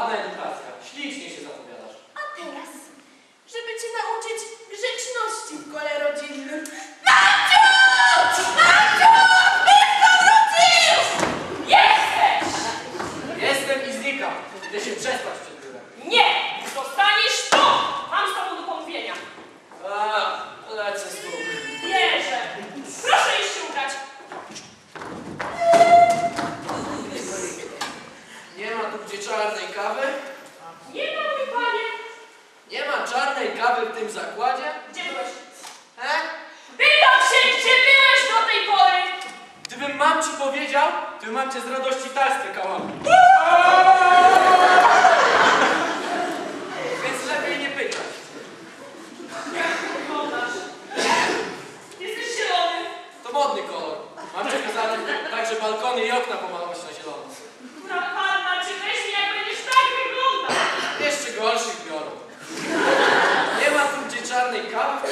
father and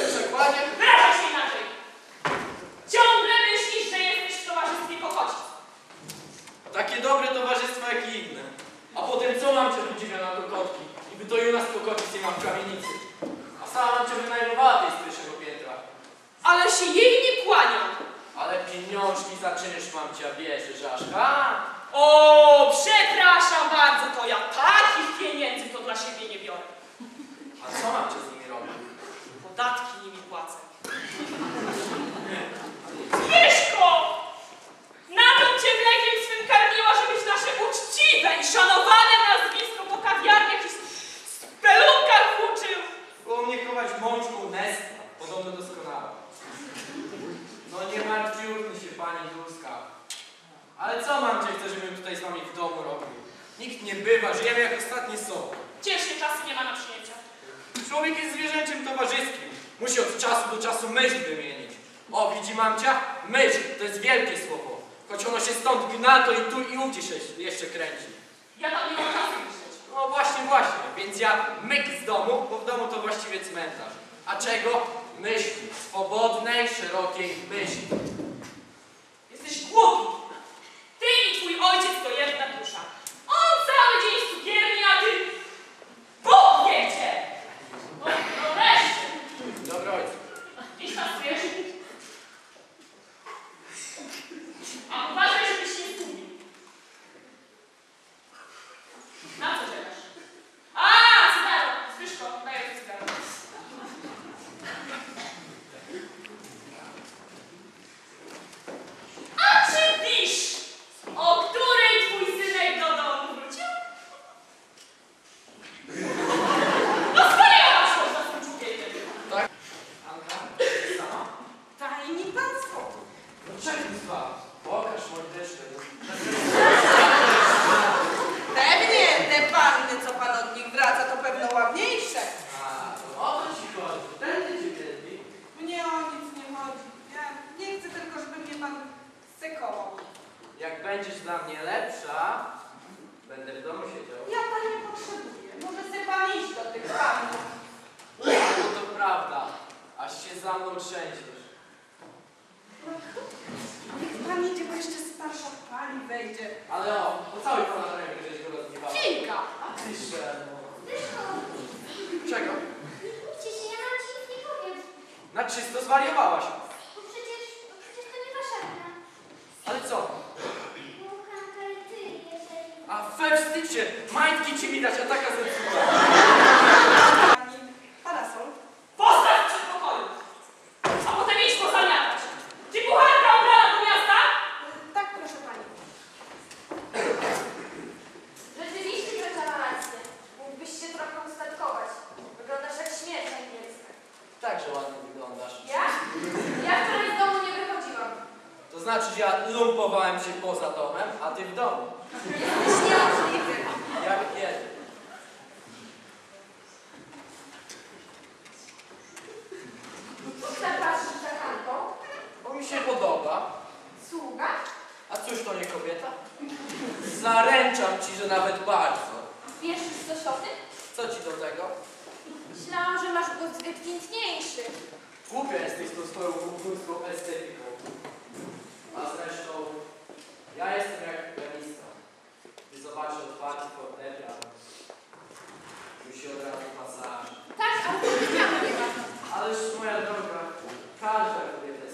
zakłania mączką Nestle, podobno doskonała. No nie martwiutny się pani Dulska. Ale co mam cię chce, żebym tutaj z wami w domu robił? Nikt nie bywa, żyjemy jak ostatnie są. Ciężkie czasy nie ma na przyjęcia. Człowiek jest zwierzęciem towarzyskim. Musi od czasu do czasu myśl wymienić. O, widzi mamcia? Myśl, to jest wielkie słowo. Choć ono się stąd gna, to i tu i ówdzie się jeszcze kręci. Ja tam nie mam czasu. No właśnie, właśnie. Więc ja myk z domu, bo w domu to właściwie cmentarz. A czego? Myśli. Swobodnej, szerokiej myśli. Jesteś głupi. Ty i twój ojciec to jedna dusza. On cały dzień w cukierni, a ty... Bóg wiecie! No, no wreszcie. Dobry ojciec. Gdzieś tam wiesz? A uważaj, żebyś nie zgubił. Na co czekasz? A, cygaro! Zbyszko, daj to cygaro. A czy wisz, o której twój synek do domu wrócił? No zwariowałaś można z tym człowiekiem. Tak? Anka? Sama? Tajni państwo. No czekaj, Pokaż mordeczkę. Pewnie te panny, co pan od nich wraca, to pewno ładniejsze. A, to o to ci chodzi. Tędy cię wiedli. Mnie o nic nie chodzi. Ja nie chcę tylko, żeby mnie pan sekował. Jak będziesz dla mnie lepsza, będę w domu siedział. Ja pan nie potrzebuję. Może chce pan iść do tych panów. No to prawda, aż się za mną trzęsiesz. Niech pan idzie, bo jeszcze starsza pani wejdzie. Ale o, pocałuj pana na rękę, żeś go rozgniewała. Kilka. A ty szerno. Zbyszko, Czego? idźcie się, ja nam ci nic nie powiem. Na czysto zwariowałaś. Bo przecież, bo przecież to nie wasza wina. Ale co? No, ale ty, jeżeli... A fe wstydź się, majtki ci widać, a taka zepsuta. Znaczy, że ja lumpowałem się poza domem, a ty w domu. Niemożliwy. Jak kiedy? Zapraszam za Hanką. Bo mi się podoba. Sługa? A cóż to nie kobieta? Zaręczam ci, że nawet bardzo. Wiesz już coś o tym? Co ci do tego? Myślałam, że masz mózg wykwintniejszy. Głupia jesteś tą swoją kulturską estetyką. A zresztą ja jestem jak pianista. Gdy zobaczę otwarty fortepian, musi od razu pasaż. Tak, ale to. Ależ moja droga, każda kobieta